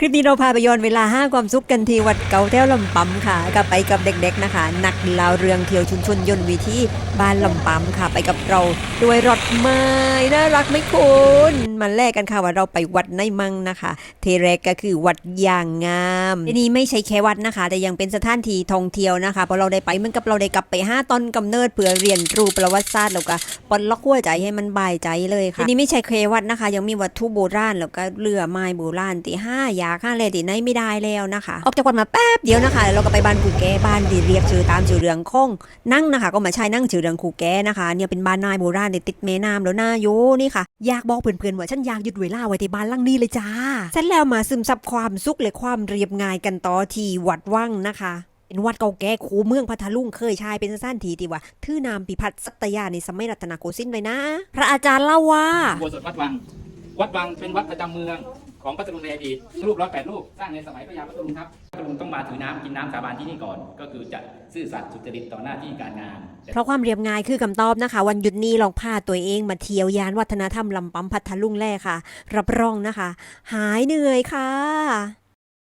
คลิปนี้เราพาไปย้อนเวลาห้าความสุขกันที่วัดเก่าแถวลำปำค่ะก็ไปกับเด็กๆนะคะ นักล่าเรืองเที่ยวชุมชนยนต์วิธีบ้านลำปำค่ะ ไปกับเราด้วยรถไม้น่ารักไหมคุณมาแลกกันค่ะว่าเราไปวัดไหนมังนะคะเทแรกก็คือวัดยางงามที่นี่ไม่ใช่แค่วัดนะคะ แต่ยังเป็นสถานที่ท่องเที่ยวนะคะพอเราได้ไปเหมันกับเราได้กลับไปห้าต้นกำเนิดเพื่อเรียนรู้ประวัติศาสตร์แล้วก็ปลดล็อกหัวใจให้มันบายใจเลยค่ะที่นี่ไม่ใช่แค่วัดนะคะ ยังมีวัตถุโบราณแล้วก็เรือไม้โบราณที่ห้าอย่างกห้าเลยที่ไหนไม่ได้แล้วนะคะ ออกจากวัดมาแป๊บเดียวนะคะเราก็ไปบ้านคูแก้บ้านที่เรียกชื่อตามชื่อเรืองคงนั่งนะคะ ก็มาใช้นั่งชื่อเรืองคูแก้นะคะ เนี่ยเป็นบ้านนายโบราณติดแม่น้ำแล้วน่าโยนี่ค่ะ อยากบอกเพื่อนๆว่าฉันอยากหยุดเวลาไว้ที่บ้านลังนี้เลยจ้าเสร็จแล้วมาซึมซับความสุขและความเรียบง่ายกันต่อที่วัดว่างนะคะเป็นวัดเก่าแก่คูเมืองพัทลุงเคยใช้เป็นสถานที่ที่ว่าทื่อนามพิพัฒน์สัตยาในสมัยรัตนโกสินทร์เลยนะ พระอาจารย์เล่าว่าอุโบสถวัดวัง วัดวังเป็นวัดประจำเมือง ของพัทลุงในอดีตรูปร้อยแปดรูปสร้างในสมัยพระยาพัทลุงครับพัทลุงต้องมาถือน้ำกินน้ำสาบานที่นี่ก่อน ก็คือจะซื่อสัตย์สุจริตต่อหน้าที่การงาน เพราะความเรียบง่ายคือคำตอบนะคะ วันหยุดนี้ลองพาตัวเองมาเที่ยวยานวัฒนธรรมลำปั๊มพัทลุงแล่ค่ะ รับรองนะคะ หายเหนื่อยค่ะ